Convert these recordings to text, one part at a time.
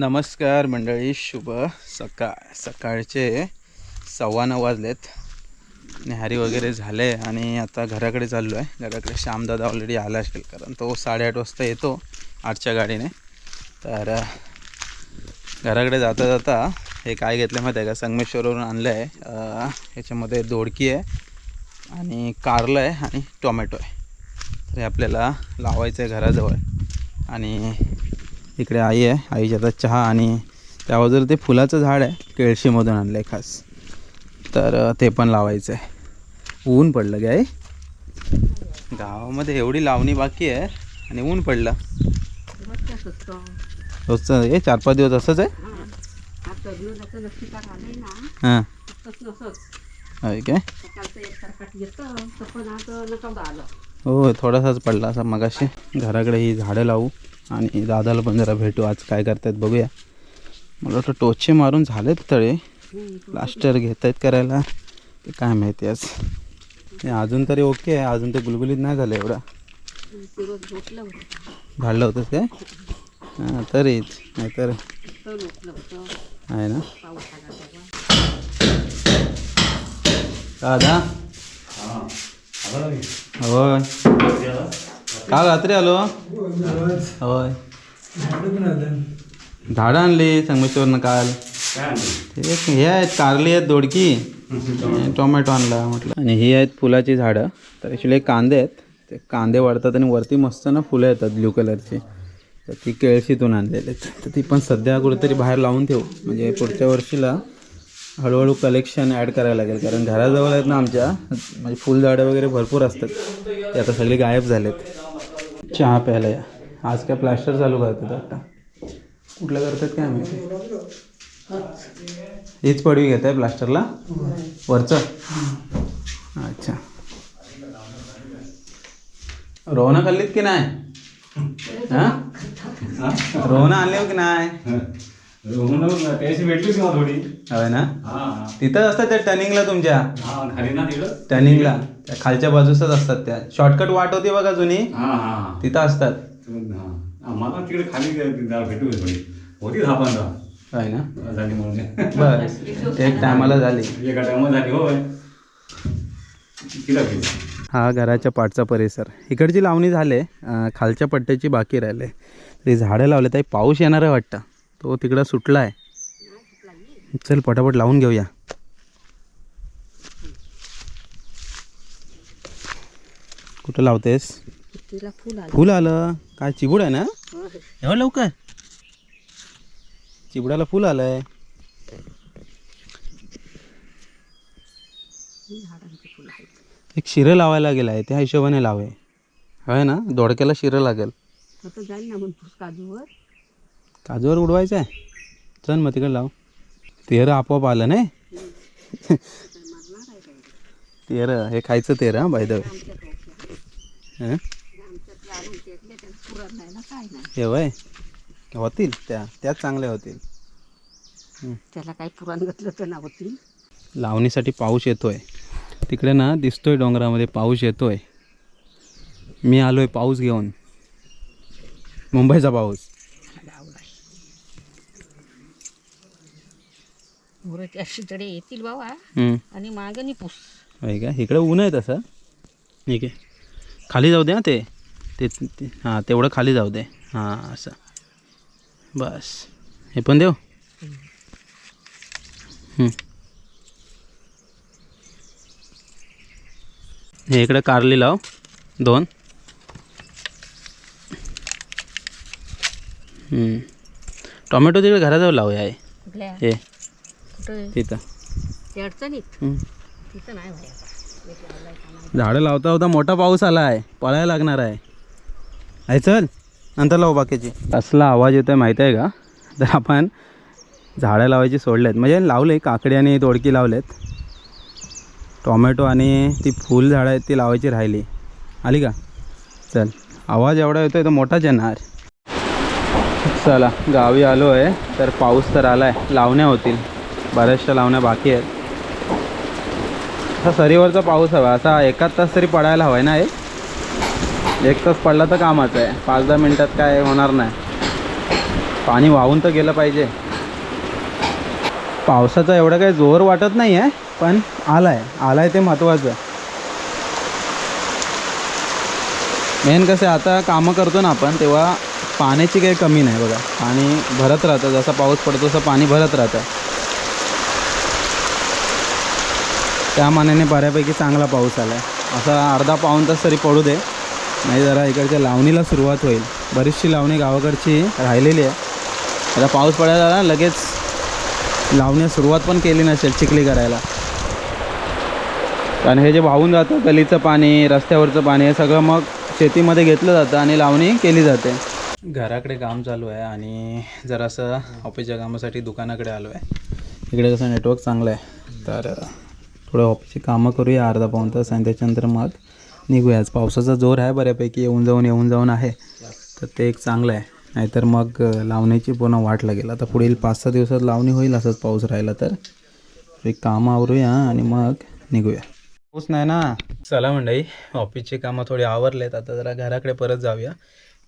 नमस्कार मंडळी शुभ सकाळ सकाळचे सव्वा नऊ वाजलेत. न्याहारी वगैरे झाले आणि आता घराकडे चाललो आहे. घराकडे श्यामदादा ऑलरेडी आला असेल कारण तो साडेआठ वाजता येतो आठच्या गाडीने. तर घराकडे जाता जाता हे काय घेतलं माहिती आहे का? संगमेश्वरवरून आणलं आहे ह्याच्यामध्ये दोडकी आहे आणि कारलं आहे आणि टोमॅटो आहे. तर हे आपल्याला लावायचं आहे घराजवळ. आणि इकडे आई आहे. आईच्या आता चहा आणि त्या बाजूला ते फुलाचं झाड आहे केळशीमधून आणलं आहे खास. तर ते पण लावायचं आहे ऊन पडलं काय गावामध्ये एवढी लावणी बाकी आहे आणि ऊन पडलं. रोजचं हे चार पाच दिवस असंच आहे? हां. काय? हो थोडासाच पडला असा मगाशी. घराकडे ही झाडं लावू. आणि दादाला पण जरा भेटू. आज काय करतायत बघूया. मला वाटतं टोचे मारून झालेत तळे. प्लास्टर घेत आहेत करायला. ते काय माहिती आज. हे अजून तरी ओके आहे. अजून ते गुलगुलीत नाही झालं एवढं. झाडलं होतं ते. हां तरीच नाहीतर आहे ना. दादा. होय. काल रात्री आलो? होय. झाडं आणली संगमेश्वरनं काल. ते हे आहेत कारली आहेत दोडकी. टोमॅटो. आणला म्हटलं. आणि ही आहेत फुलाची झाडं. तर ॲक्च्युली कांदे आहेत. ते कांदे वाढतात आणि वरती मस्त ना फुलं येतात ब्ल्यू कलरची. तर ती केळशीतून आणलेली आहेत. तर ती पण सध्या कुठेतरी बाहेर लावून ठेवू. म्हणजे पुढच्या वर्षीला हळूहळू कलेक्शन ॲड करायला लागेल. कारण घराजवळ आहेत ना आमच्या. म्हणजे फुलझाडं वगैरे भरपूर असतात. ते आता सगळे गायब झालेत. चहा प्यायला या. आज काय प्लास्टर चालू करतात आता. कुठलं करतात काय माहिती? हीच पडवी घेत आहे प्लास्टरला वरचं? अच्छा. रोहनं खाल्लीत की नाही? हां? रोहनं आणले की नाही? त्याची भेटली का थोडी. हवे ना? हा तिथंच असतात त्या टर्निंगला तुमच्या? हा टर्निंगला. त्या खालच्या बाजूसच असतात त्या. शॉर्टकट वाट होती बघा जुनी. हा हा तिथं असतात. हा. मला तिकडे खाली भेटू होती दहा पंधरा आहे ना? झाली म्हणून बस एक टायमाला झाली. एका टायमा झाली होय. तिला घेऊ हा घराच्या पाठचा परिसर. इकडची लावणी झाले अं, खालच्या पट्ट्याची बाकी राहिले. ते झाडं लावले ताई पाऊस येणार आहे वाटतं. तो तिकडं सुटला आहे चल पटापट लावून घेऊया. कुठं लावतेस? तिला फुल आलं. फुल आलं. काय चिबूड आहे ना? एवढं लवकर? चिबडाला फुल आलंय. एक शिरं लावायला गेलं आहे त्या हिशोबाने लावे. होय ना? दोडक्याला शिरं लागेल. जाईल ना काजूवर? काजूवर उडवायचं आहे चल मग तिकडे लाव. तेरं आपोआप आलं नाही? तेरं हे खायचं तेरं हां बाय द हां? वय. होतील त्या. त्याच चांगल्या होतील. त्याला काही पुराण घातलं तर ना होती लावणीसाठी पाऊस येतोय. तिकडे ना दिसतोय डोंगरामध्ये पाऊस येतोय. मी आलोय पाऊस घेऊन. मुंबईचा पाऊस. येतील बाबा. आणि मागं पुस होय का? इकडं ऊन आहे तसं. ठीक आहे. खाली जाऊ दे हां ते. ते हां तेवढं खाली जाऊ दे. हां असं. बस. हे पण देऊ. हे इकडं कारली लाव. दोन. टोमॅटो तिकडे घराजवळ लावूया हे. हे. तिथं. अडचणीत. तिथं नाही झाडं लावता होता मोठा पाऊस आला आहे पळायला लागणार आहे. आहे चल. नंतर लावू बाकीची. असला आवाज येतो आहे माहीत आहे का? तर आपण झाडं लावायची सोडलेत. म्हणजे लावले काकडी आणि दोडकी लावलेत. टोमॅटो आणि ती फुल झाडं आहेत ती लावायची राहिली. आली का? चल. आवाज एवढा येतो आहे तो मोठाच येणार. चला गावी आलो आहे तर पाऊस तर आला आहे लावण्या होतील. बऱ्याचशा लावण्या बाकी आहेत. असा सरीवरचा पाऊस हवा. असा एकाच तास तरी पडायला हवा आहे ना हे? एक तास पडला तर कामाचं आहे. पाच दहा मिनटात काय होणार नाही. पाणी वाहून तर गेलं पाहिजे. पावसाचा एवढा काही जोर वाटत नाही आहे पण आलाय. आलाय ते महत्त्वाचं. मेन कसं आहे आता कामं करतो ना आपण तेव्हा पाण्याची काही कमी नाही बघा. पाणी भरत राहतं. जसा पाऊस पडतो तसं पाणी भरत राहतं. त्या मानाने बऱ्यापैकी चांगला पाऊस आला आहे असा अर्धा पाऊण तास तरी पडू दे. नाही जरा इकडच्या लावणीला सुरुवात होईल. बरीचशी लावणी गावाकडची राहिलेली आहे. आता पाऊस पडायला लागला लगेच लावण्यास सुरुवात पण केली नसेल चिखली करायला. कारण हे जे वाहून जातं गलीचं पाणी रस्त्यावरचं पाणी हे सगळं मग शेतीमध्ये घेतलं जातं आणि लावणी केली जाते. घराकडे काम चालू आहे आणि जरासं ऑफिसच्या कामासाठी दुकानाकडे आलो आहे इकडे कसं नेटवर्क चांगलं आहे तर थोडं ऑफिसची कामं करूया अर्धा पाऊण तास आणि त्याच्यानंतर मग निघूया. आज पावसाचा जोर आहे बऱ्यापैकी येऊन जाऊन येऊन जाऊन आहे. तर ते एक चांगलं आहे. नाहीतर मग लावणीची पूर्ण वाट लागेल. आता पुढील पाच सहा दिवसात लावणी होईल असंच पाऊस राहिला तर. एक कामं आवरूया आणि मग निघूया. पाऊस नाही ना? चला मंडई ऑफिसची कामं थोडी आवरलेत. आता जरा घराकडे परत जाऊया.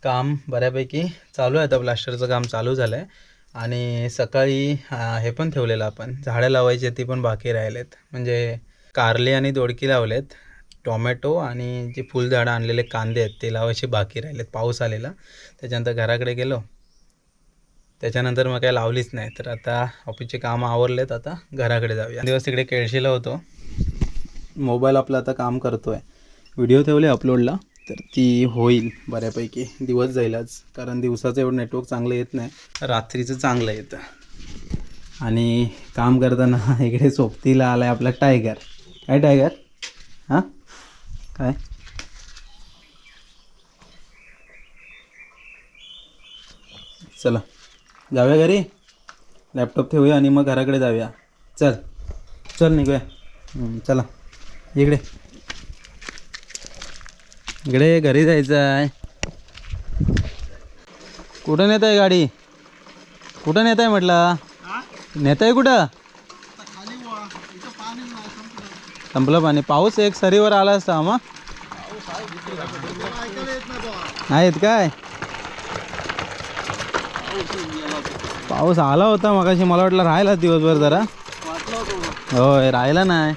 काम बऱ्यापैकी चालू आहे. आता प्लास्टरचं काम चालू झालं आहे आणि सकाळी हे पण ठेवलेलं आपण. झाडं लावायचे ती पण बाकी राहिलेत. म्हणजे कारली आणि दोडकी लावलेत टोमॅटो आणि जे फुलझाडं आणलेले कांदे आहेत ते लावायचे बाकी राहिलेत पाऊस आलेला. त्याच्यानंतर घराकडे गेलो. त्याच्यानंतर मग काय लावलीच नाही तर आता ऑफिसचे कामं आवरलेत आता घराकडे जाऊया. दिवस तिकडे केळशीला होतो. मोबाईल आपला आता काम करतो आहे व्हिडिओ ठेवले अपलोडला. तर ती होईल बऱ्यापैकी. दिवस जाईल आज. कारण दिवसाचं एवढं नेटवर्क चांगलं येत नाही. रात्रीचं चांगलं येतं. आणि काम करताना इकडे सोबतीला आला आहे आपला टायगर काय टायगर हां? काय? चला. जाऊया घरी? लॅपटॉप ठेवूया आणि मग घराकडे जाऊया. चल. चल निघूया. चला. इकडे. इकडे घरी जायचं आहे कुठं नेत आहे गाडी? कुठं नेत आहे म्हटलं? नेत आहे कुठं? संपलं पाणी. पाऊस एक सरीवर आला असता मग? नाहीत काय? पाऊस आला होता मगाशी. मला वाटलं राहिला दिवसभर जरा. होय राहिला नाही.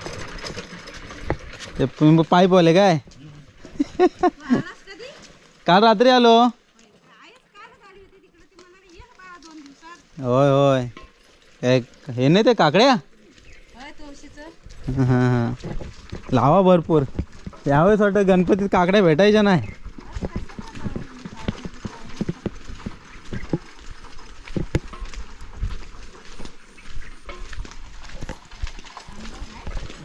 ते तुम्ही पाईप आले काय? काल रात्री आलो. होय होय. हे नाही ते काकड्या? हां हां. लावा भरपूर. यावेळेस वाटतं गणपतीत काकड्या भेटायच्या नाही.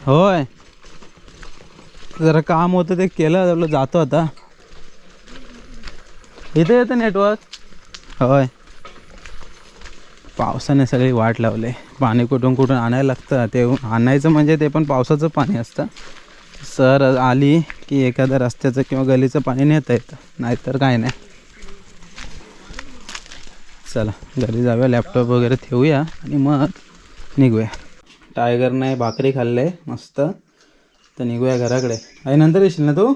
होय. जरा काम होतं ते केलं आपलं जातो आता. इथे येतं नेटवर्क होय. पावसाने सगळी वाट लावले. पाणी कुठून कुठून आणायला लागतं ते आणायचं म्हणजे ते पण पावसाचं पाणी असतं. सर आली की एखाद्या रस्त्याचं किंवा गलीचं पाणी नेता येतं नाहीतर काय नाही. चला घरी जाऊया लॅपटॉप वगैरे ठेवूया आणि मग निघूया. टायगरने भाकरी खाल्ले मस्त. तर निघूया घराकडे. आई नंतर येशील ना तू?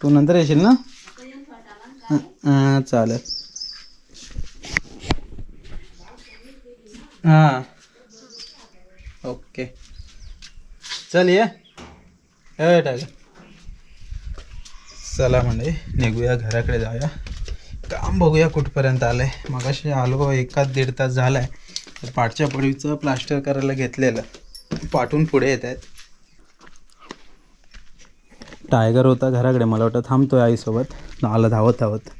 तू नंतर येशील ना? हां चालेल. हां. ओके. चल ये. टायगर चला म्हणजे निघूया घराकडे जाऊया. काम बघूया कुठपर्यंत आलं आहे मगाशी आलो एकाच दीड तास झाला आहे तर पाठच्या पडवीचं प्लास्टर करायला घेतलेलं. पाठून पुढे येत आहेत टायगर होता घराकडे. मला वाटतं थांबतोय आईसोबत. आला धावत धावत.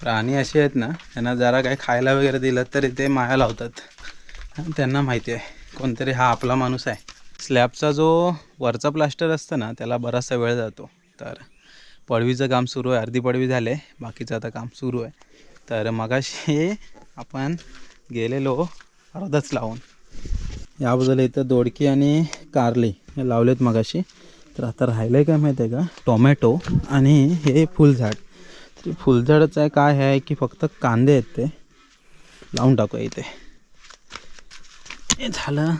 प्राणी असे आहेत ना त्यांना जरा काही खायला वगैरे दिलं तरी ते माया लावतात. त्यांना माहिती आहे कोणतरी हा आपला माणूस आहे. स्लॅबचा जो वरचा प्लास्टर असतं ना त्याला बराचसा वेळ जातो. तर पडवीचं काम सुरू आहे अर्धी पडवी झाले बाकीचं आता काम सुरू आहे. तर मगाशी आपण गेलेलो अर्धच लावून. याबद्दल इथं दोडकी आणि कारली हे लावलेत मगाशी. तर आता राहिलं आहे काय माहिती आहे का? टोमॅटो आणि हे फुलझाड. ते फुलझाडाचं आहे काय आहे की फक्त कांदे आहेत ते. लावून टाकूया इथे. हे झालं.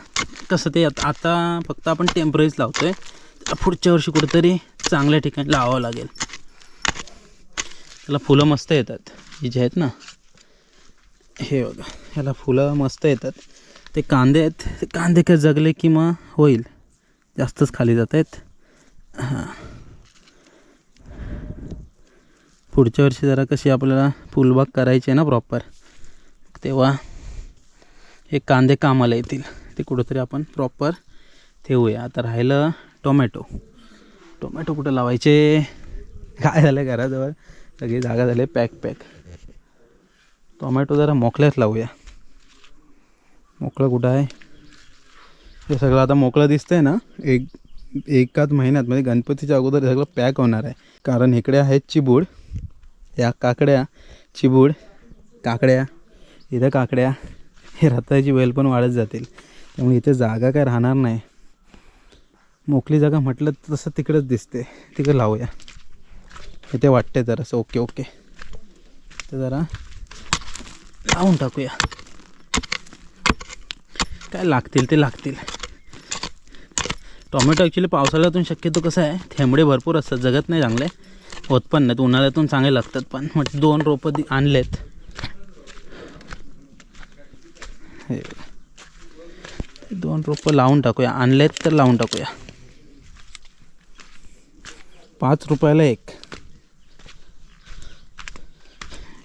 कसं ते आता आता फक्त आपण टेम्परेच लावतो आहे त्याला पुढच्या वर्षी कुठेतरी चांगल्या ठिकाणी लावावं लागेल. त्याला फुलं मस्त येतात. ही जे आहेत ना हे बघा ह्याला फुलं मस्त येतात. ते कांदे आहेत. ते कांदे काय जगले की मग होईल. जास्तच खाली जात आहेत. हां. पुढच्या वर्षी जरा कशी आपल्याला फुलबाग करायची आहे ना प्रॉपर तेव्हा हे कांदे कामाला येतील. ते कुठंतरी आपण प्रॉपर ठेवूया. आता राहिलं टोमॅटो. टोमॅटो कुठं लावायचे? काय झालं घराजवळ? सगळी जागा झाले पॅक पॅक. टोमॅटो जरा मोकळ्याच लावूया. मोकळं कुठं आहे? हे सगळं आता मोकळं दिसतंय ना? एक एकाच महिन्यात म्हणजे गणपतीच्या अगोदर हे सगळं पॅक होणार आहे. कारण इकडे आहेत चिबूड या काकड्या चिबूड काकड्या इथं काकड्या हे रताची वेल पण वाढत जातील. त्यामुळे इथे जागा काय राहणार नाही. मोकळी जागा म्हटलं तर तसं तिकडंच दिसते. तिकडे लावूया. इथे वाटते जरासं. Okay okay. तर जरा लावून टाकूया. काय लागतील ते लागतील. टोमॅटो ॲक्च्युली पावसाळ्यातून शक्यतो कसं आहे थेंबडे भरपूर असतात जगत नाही चांगले. होत पण नाहीत उन्हाळ्यातून चांगले लागतात पण. म्हणजे दोन रोपं दि आणलेत. हे. दोन रोपं लावून टाकूया. आणलेत तर लावून टाकूया. पाच रुपयाला एक.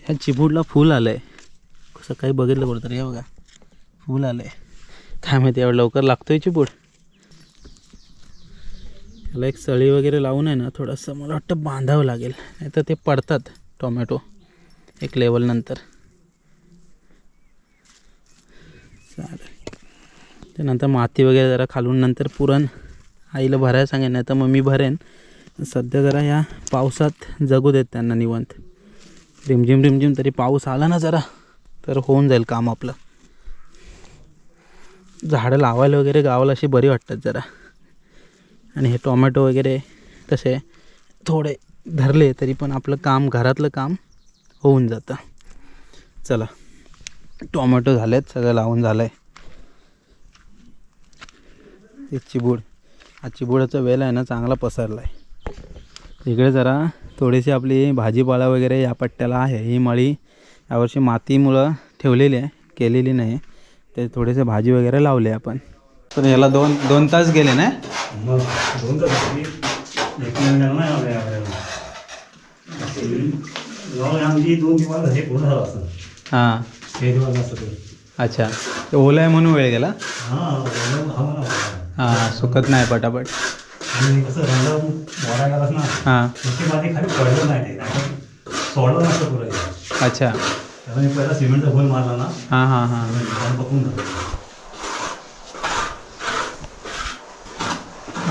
ह्या चिबूडला फूल आलं आहे सकाळी बघितलं कुठं तरी हे बघा. फुल आलं आहे काय माहिती एवढं लवकर लागतोय चिपूड त्याला एक सळी वगैरे लावून आहे ना थोडंसं मला वाटतं बांधावं लागेल. नाही तर ते पडतात टोमॅटो एक लेवलनंतर चालेल. त्यानंतर माती वगैरे जरा खालून नंतर पुरण. आईला भरायला सांगेन नाही तर मग मी भरेन. सध्या जरा या पावसात जगू देत त्यांना निवंत. रिमझिम रिमझिम तरी पाऊस आला ना जरा. तर होऊन जाईल काम आपलं. झाडं लावायला वगैरे गावाला अशी बरी वाटतात जरा. आणि हे टोमॅटो वगैरे तसे थोडे धरले तरी पण आपलं काम घरातलं काम होऊन जातं. चला टोमॅटो झालेत सगळं लावून झालं आहे चिबूड. हा चिबुडाचा वेल आहे ना चांगला पसरला आहे इकडे जरा थोडीशी आपली भाजीपाला वगैरे या पट्ट्याला आहे ही मळी. यावर्षी मातीमुळं ठेवलेली आहे केलेली नाही. ते थोडेसे भाजी वगैरे लावले आपण. तर याला दोन दोन तास गेले ना? हां. अच्छा. ते ओला आहे म्हणून वेळ गेला? हां सुकत नाही पटापट. हां. अच्छा. त्याला मी पहिला सिमेंटचा होल मारला ना हां हां हां. झालं.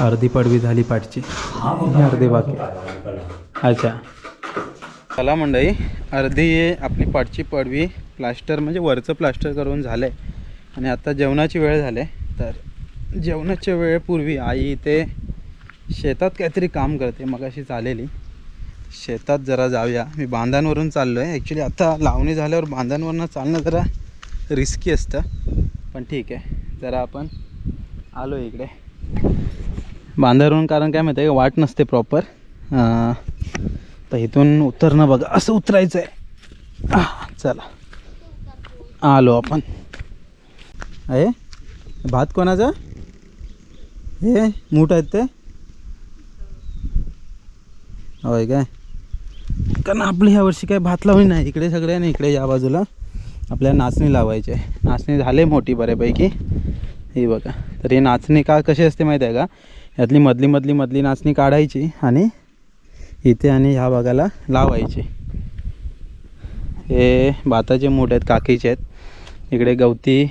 अर्धी पडवी झाली पाठची. हा अर्धे बाकी. अच्छा. चला मंडळी अर्धी आपली पाठची पडवी प्लास्टर म्हणजे वरचं प्लास्टर करून झालं आहे आणि आता जेवणाची वेळ झाली. आहे. तर जेवणाच्या वेळेपूर्वी आई इथे शेतात काहीतरी काम करते मग अशी चालेली शेतात जरा जाऊया. मी बांधांवरून चाललो आहे ॲक्च्युली आता लावणी झाल्यावर बांधांवरनं चालणं जरा रिस्की असतं. पण ठीक आहे. जरा आपण आलो इकडे. बांधावरून कारण काय माहिती आहे का? वाट नसते प्रॉपर तर इथून उतरणं बघा. असं उतरायचं आहे चला. आलो आपण. आहे भात कोणाचा? हे मूठ आहेत ते? होय काय? कारण आपली ह्या वर्षी काय भात लावली नाही. इकडे सगळे आणि इकडे या बाजूला आपल्याला नाचणी लावायची. आहे नाचणी झाले मोठी बऱ्यापैकी. ही बघा. तर हे नाचणी का कशी असते माहीत आहे का? यातली मधली मधली मधली नाचणी काढायची आणि इथे आणि ह्या भागाला लावायची. हे भाताचे मूठ आहेत काकीचे आहेत. इकडे गवती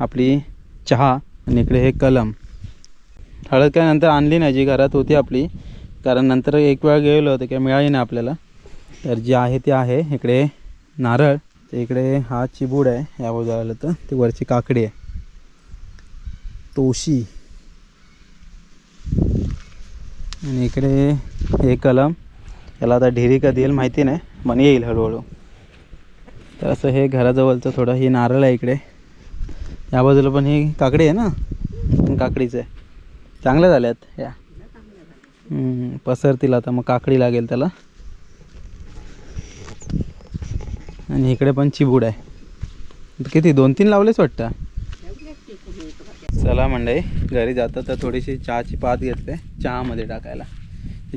आपली चहा आणि इकडे हे कलम. हळद काय नंतर आणली नाही जी घरात होती आपली. कारण नंतर एक वेळा गेलो होतं काय मिळाली नाही आपल्याला. तर जे आहे ते आहे. इकडे नारळ. ते इकडे हा चिबूड आहे. या बाजूला आलं तर. ती वरची काकडी आहे. तोशी. आणि इकडे हे कलम. याला आता ढेरी कधी येईल माहिती नाही पण येईल हळूहळू. तर असं हे घराजवळचं थोडं हे नारळ आहे इकडे. या बाजूला पण ही काकडी आहे ना? काकडीचं आहे. चांगल्या झाल्यात या. पसरतील आता. मग काकडी लागेल त्याला. आणि इकडे पण चिबूड आहे. किती दोन तीन लावलेच वाटतं? चला मंडळी घरी जाता तर थोडीशी चहाची पात घेतले चहामध्ये टाकायला.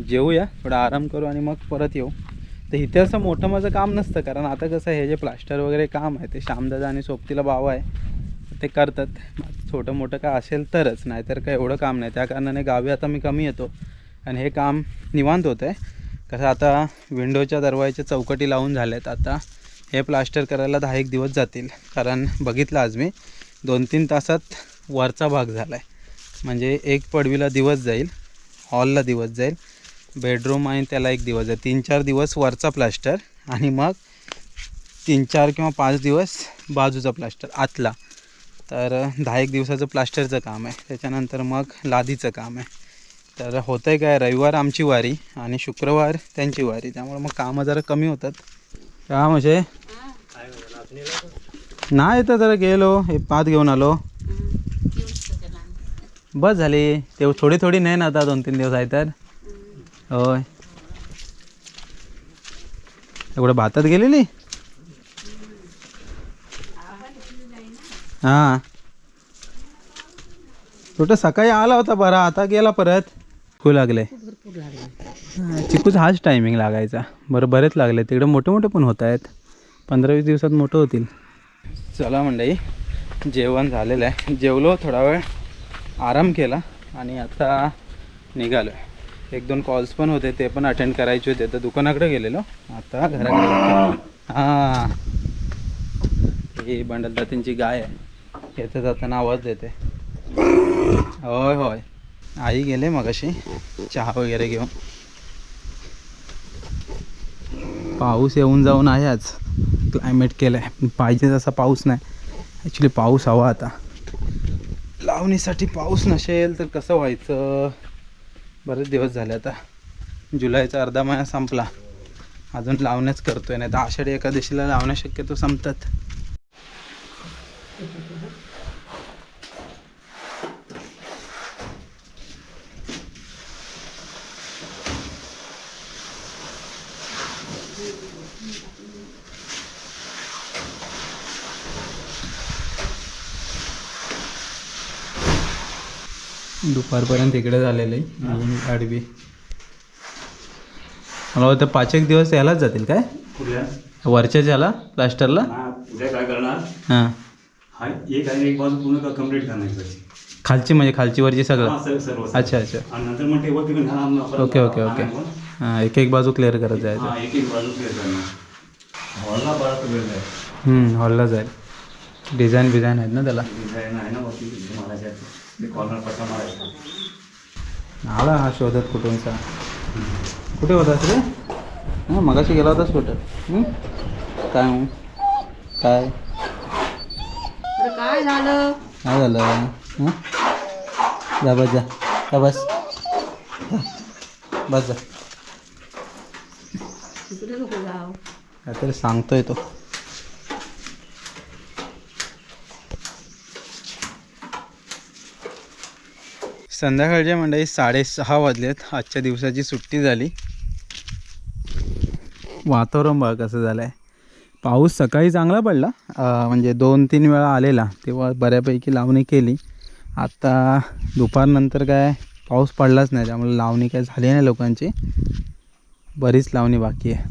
जेवूया थोडा आराम करू आणि मग परत येऊ. तर इथे असं मोठं माझं काम नसतं कारण आता कसं हे जे प्लास्टर वगैरे काम आहे ते श्यामदादा आणि सोबतीला भाव आहे ते करतात. छोटं मोठं काय असेल तरच नाहीतर काय एवढं काम नाही. त्या कारणाने गावी आता मी कमी येतो. आणि हे काम निवांत होतं आहे कसं आता विंडोच्या दरवाजाच्या चौकटी लावून झाल्यात. आता हे प्लास्टर करायला दहा एक दिवस जातील. कारण बघितलं आज मी दोन तीन तासात वरचा भाग झाला आहे म्हणजे एक पडवीला दिवस जाईल हॉलला दिवस जाईल बेडरूम आणि त्याला एक दिवस जाईल. तीन चार दिवस वरचा प्लास्टर आणि मग तीन चार किंवा पाच दिवस बाजूचा प्लास्टर आतला. तर दहा एक दिवसाचं प्लास्टरचं काम आहे. त्याच्यानंतर मग लादीचं काम आहे. तर होतं आहे काय रविवार आमची वारी आणि शुक्रवार त्यांची वारी. त्यामुळे मग कामं जरा कमी होतात. का म्हणजे नाही तर जरा गेलो हे पात घेऊन आलो. बस झाली. ते थोडी थोडी नाही ना आता दोन तीन दिवस आहे तर. होय. एवढं भातात गेलेली? हां. कुठं सकाळी आला होता बरा आता गेला परत. खूप लागले. भरपूर लागले. चिकूच हाच टायमिंग लागायचा. बरं बरेच लागले. तिकडे मोठे मोठे पण होत आहेत. पंधरा वीस दिवसात मोठं होतील. चला मंडळी जेवण झालेलं आहे. जेवलो थोडा वेळ. आराम केला आणि आता निघालो एक दोन कॉल्स पण होते ते पण अटेंड करायचे होते. तर दुकानाकडे गेलेलो. आता घराकडे. हां. ही बंडलदातींची गाय आहे. येते जाताना आवाज देते. होय होय. आई गेले मगाशी चहा वगैरे घेऊन. पाऊस येऊन जाऊन आहे आज. क्लायमेट केलं आहे पाहिजे तसा पाऊस नाही. ॲक्च्युली पाऊस हवा आता. लावणीसाठी पाऊस नसेल तर कसं व्हायचं? बरेच दिवस झाले आता. जुलैचा अर्धा महिना संपला. अजून लावण्याच करतोय. नाही तर आषाढी एकादशीला लावण्या शक्यतो संपतात. दुपारपर्यंत इकडे झालेलं आहे आणि आडवी. मला वाटतं पाच एक दिवस यालाच जातील काय? कुठल्या? वरच्याच याला प्लास्टरला? उद्या काय करणार? हां. हा एक आणि एक बाजू पूर्ण कंप्लीट करणार. खालची म्हणजे खालची वरची सगळं? सर्व- अच्छा अच्छा. आणि नंतर मग टेबल ओके ओके ओके. हां एक एक बाजू क्लिअर करत जायचं. हा एक एक बाजू क्लिअर करणार. हॉलला बराच वेळ आहे. हम्म, हॉलला जाईल. डिझाईन बिझाईन आहेत ना त्याला? डिझाईन आहे ना वरती तिथे मारायचे आहेत. ते कॉर्नर पट्टा मारायचा? आला हा शोधत कुठूनचा. कुठे होतास रे? हां मगाशी गेला होतास कुठं? हं? काय मग? काय? अरे काय झालं? काय झालं? हं? जा बस जा. जा बस. जा. बस जा. तिकडे नको जाव काहीतरी सांगतोय तो. संध्याकाळच्या मंडळी साडेसहा वाजलेत. आजच्या दिवसाची सुट्टी झाली. वातावरण बघा कसं झालं आहे पाऊस सकाळी चांगला पडला. म्हणजे दोन तीन वेळा आलेला. तेव्हा बऱ्यापैकी लावणी केली. आता दुपारनंतर काय पाऊस पडलाच नाही. त्यामुळे लावणी काय झाली नाही लोकांची. बरीच लावणी बाकी आहे.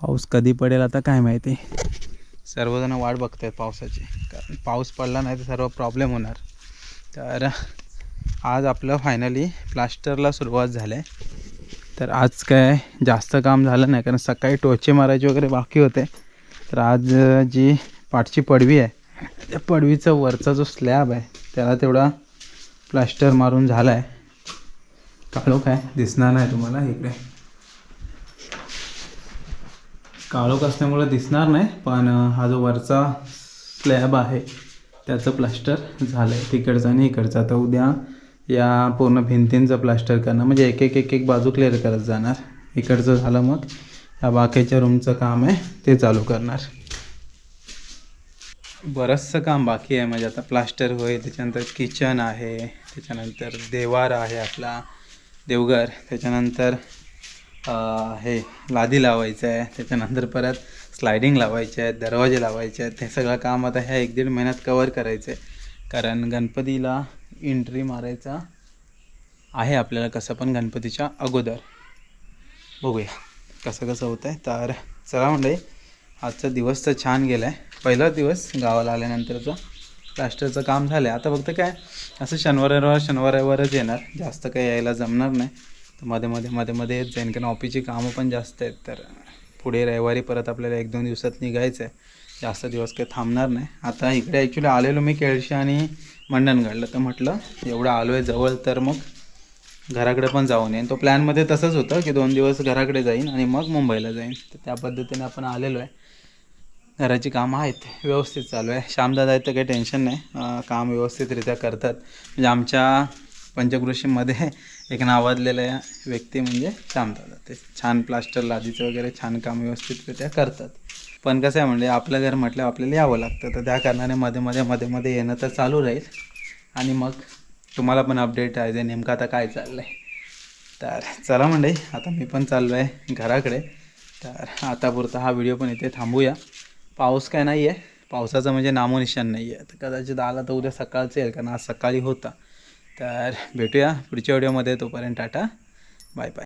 पाऊस कधी पडेल आता काय माहिती? सर्वजण वाट बघत आहेत पावसाची. कारण पाऊस पडला नाही तर सर्व प्रॉब्लेम होणार. तर आज आपलं फायनली प्लास्टरला सुरुवात झाली आहे तर आज काय जास्त काम झालं नाही कारण सकाळी टोचे मारायचे वगैरे बाकी होते. तर आज जी पाठची पडवी आहे त्या पडवीचा वरचा जो स्लॅब आहे त्याला तेवढा प्लास्टर मारून झाला आहे काळो काय दिसणार नाही तुम्हाला इकडे. काळोख असल्यामुळे दिसणार नाही पण हा जो वरचा स्लॅब आहे त्याचं प्लास्टर झालं आहे तिकडचं आणि इकडचं. आता उद्या या पूर्ण भिंतींचं प्लास्टर करणं म्हणजे एक एक एक एक बाजू क्लिअर करत जाणार. इकडचं झालं मग ह्या बाकीच्या रूमचं काम आहे ते चालू करणार. बरंचसं काम बाकी आहे म्हणजे आता प्लास्टर होईल त्याच्यानंतर किचन आहे त्याच्यानंतर देवार आहे आपला देवघर त्याच्यानंतर हे लादी लावायचं आहे त्याच्यानंतर परत स्लायडिंग लावायचे आहेत दरवाजे लावायचे आहेत हे सगळं काम आता ह्या एक दीड महिन्यात कवर करायचं. आहे कारण गणपतीला एंट्री मारायचा आहे आपल्याला कसं पण गणपतीच्या अगोदर. बघूया कसं कसं होतं आहे तर चला म्हणजे आजचा दिवस तर छान गेला आहे पहिला दिवस गावाला आल्यानंतरचा प्लास्टरचं काम झालं आहे आता फक्त काय असं शनिवार रविवार शनिवार रविवारच येणार. जास्त काही यायला जमणार नाही. मध्ये मध्ये मध्ये मध्ये येत जाईन. कारण ऑफिसची कामं पण जास्त आहेत. तर पुढे रविवारी परत आपल्याला एक दोन दिवसात निघायचं आहे जास्त दिवस काही थांबणार नाही. आता इकडे ॲक्च्युली आलेलो मी केळशी आणि मंडणगडला. तर म्हटलं एवढं आलो आहे जवळ तर मग घराकडे पण जाऊन येईन. तो प्लॅनमध्ये तसंच होतं की दोन दिवस घराकडे जाईन आणि मग मुंबईला जाईन. तर त्या पद्धतीने आपण आलेलो आहे. घराची कामं आहेत. व्यवस्थित चालू आहे. श्यामदादा आहेत तर काही टेन्शन नाही. काम व्यवस्थितरित्या करतात. म्हणजे आमच्या पंचकृषीमध्ये एक नावाजलेल्या व्यक्ती म्हणजे श्यामदादा ते छान प्लास्टर लादीचं वगैरे छान काम व्यवस्थितरित्या करतात. पण कसं आहे म्हणजे आपलं घर म्हटलं आपल्याला यावं लागतं. तर त्या कारणाने मध्ये मध्ये मध्ये मध्ये येणं तर चालू राहील. आणि मग तुम्हाला पण अपडेट आहे नेमकं आता काय चाललं आहे तर चला म्हणजे आता मी पण चाललो आहे घराकडे. तर आतापुरता हा व्हिडिओ पण इथे थांबूया. पाऊस काय नाही आहे पावसाचं म्हणजे नामोनिशान नाही आहे तर कदाचित आला तर उद्या सकाळचं येईल कारण आज सकाळी होता. तर भेटूया पुढच्या व्हिडिओमध्ये. तोपर्यंत टाटा. Bye bye.